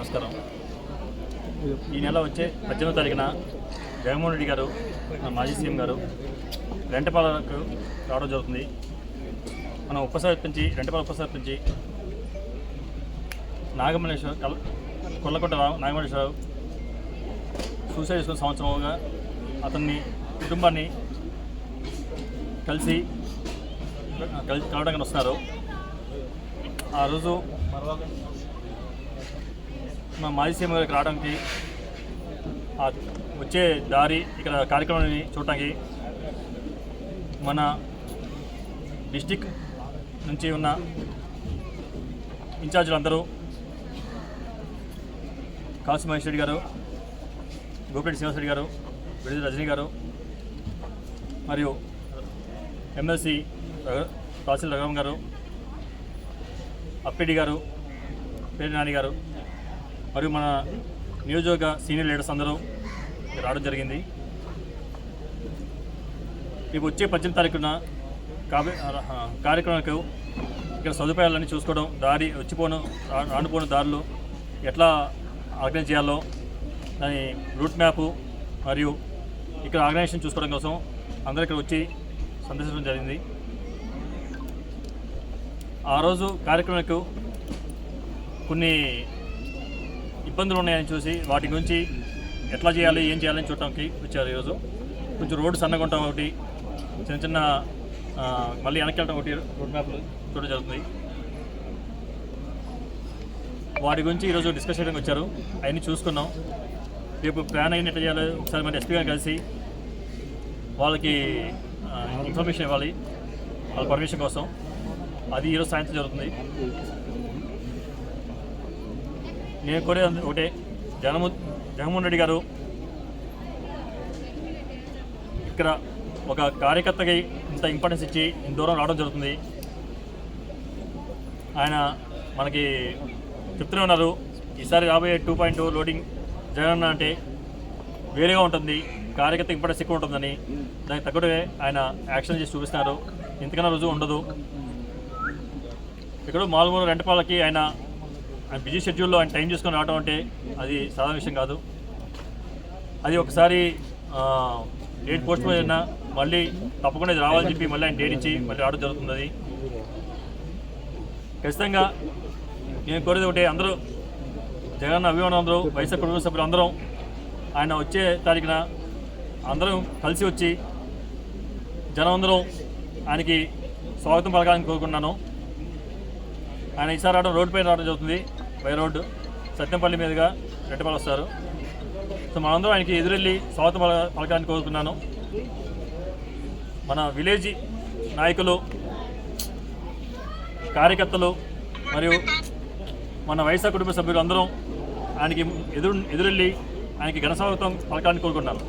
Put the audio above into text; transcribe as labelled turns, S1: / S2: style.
S1: నమస్కారం. ఈ నెల వచ్చే పద్దెనిమిది తారీఖున జగన్మోహన్ రెడ్డి గారు మాజీ సీఎం గారు రెంటపాలకు రావడం జరుగుతుంది. మనం ఉపసర్పించి రెంటపాల ఉపసర్పించి నాగమల్లేశ్వర కల్ కొల్లకొండ రా- నాగమల్లేశ్వరరావు సూసైడ్ చేసుకున్న సంవత్సరంగా అతన్ని కుటుంబాన్ని కలిసి కలిసి కలవడానికి వస్తున్నారు. ఆ రోజు మాజీ సీఎం గారికి రావడానికి వచ్చే దారి ఇక్కడ కార్యక్రమాన్ని చూడటానికి మన డిస్టిక్ నుంచి ఉన్న ఇన్ఛార్జీలు అందరూ కాశీ మహేష్ రెడ్డి గారు గోపిరెడ్డి శ్రీనివాస్ రెడ్డి గారు విడుదల రజనీ గారు మరియు ఎమ్మెల్సీ తహసీల్ రఘురామ్ గారు అప్పిడి గారు పేరు నాని గారు మరియు మన నియోజకవర్గ సీనియర్ లీడర్స్ అందరూ రావడం జరిగింది. రేపు వచ్చే పద్దెనిమిది తారీఖున కార్యక్రమాలకు ఇక్కడ సదుపాయాలన్నీ చూసుకోవడం దారి వచ్చిపోను రా- రానుపోను దారులు ఎట్లా ఆర్గనైజ్ చేయాలో దాని రూట్ మ్యాపు మరియు ఇక్కడ ఆర్గనైజేషన్ చూసుకోవడం కోసం అందరూ ఇక్కడ వచ్చి సందర్శించడం జరిగింది. ఆ రోజు కార్యక్రమాలకు కొన్ని ఇబ్బందులు ఉన్నాయని చూసి వాటి గురించి ఎట్లా చేయాలి ఏం చేయాలని చూడటానికి వచ్చారు ఈరోజు. కొంచెం రోడ్డు సన్నగా ఉండటం ఒకటి చిన్న చిన్న మళ్ళీ వెనక్కి వెళ్ళటం ఒకటి రోడ్ మ్యాప్లు చూడడం జరుగుతుంది. వాటి గురించి ఈరోజు డిస్కస్ చేయడానికి వచ్చారు. అవన్నీ చూసుకున్నాం. రేపు ప్లాన్ అయిన ఎట్లా చేయాలి ఒకసారి మరి ఎస్పీ గారు కలిసి వాళ్ళకి ఇన్ఫర్మేషన్ ఇవ్వాలి. వాళ్ళ పర్మిషన్ కోసం. అది ఈరోజు సాయంత్రం జరుగుతుంది. నేను కూడా ఒకటే. జనము జగన్మోహన్ రెడ్డి గారు ఇక్కడ ఒక కార్యకర్తకి ఇంత ఇంపార్టెన్స్ ఇచ్చి ఇంత దూరం రావడం జరుగుతుంది. ఆయన మనకి చెప్తూనే ఉన్నారు ఈసారి రాబోయే two point two loading Jagan అంటే వేరేగా ఉంటుంది కార్యకర్త ఇంపార్టెన్స్ ఎక్కువ ఉంటుందని. దానికి తగ్గట్టుగా ఆయన యాక్షన్ చేసి చూపిస్తున్నారు. ఇంతకన్నా రుజువు ఉండదు. ఇక్కడ మామూలు రెంటపాలకి ఆయన బిజీ షెడ్యూల్లో ఆయన టైం చేసుకొని రావడం అంటే అది సాధారణ విషయం కాదు. అది ఒకసారి డేట్ పోస్ట్ పోన్ అయినా మళ్ళీ తప్పకుండా ఇది రావాలని చెప్పి మళ్ళీ ఆయన డేట్ ఇచ్చి మళ్ళీ రావడం జరుగుతుంది అది ఖచ్చితంగా నేను కోరేది ఒకటి అందరూ జగన్ అభిమానం అందరూ వైఎస్ఆర్ కుటుంబ సభ్యులు అందరం ఆయన వచ్చే తారీఖున అందరం కలిసి వచ్చి జనం అందరం ఆయనకి స్వాగతం పలకాలని కోరుకున్నాను ఆయన ఈసారి రావడం రోడ్డు పైన రావడం జరుగుతుంది. By road. సత్యంపల్లి మీదుగా రెడ్డిపల్లి వస్తారు. సో మనందరం ఆయనకి ఎదురెళ్ళి స్వాగతం పల పలకాన్ని కోరుకున్నాను. మన విలేజ్ నాయకులు కార్యకర్తలు మరియు మన వైఎస్ఆర్ కుటుంబ సభ్యులు అందరం ఆయనకి ఎదురు ఎదురెళ్ళి ఆయనకి ఘన స్వాగతం పలకాలని కోరుకున్నాను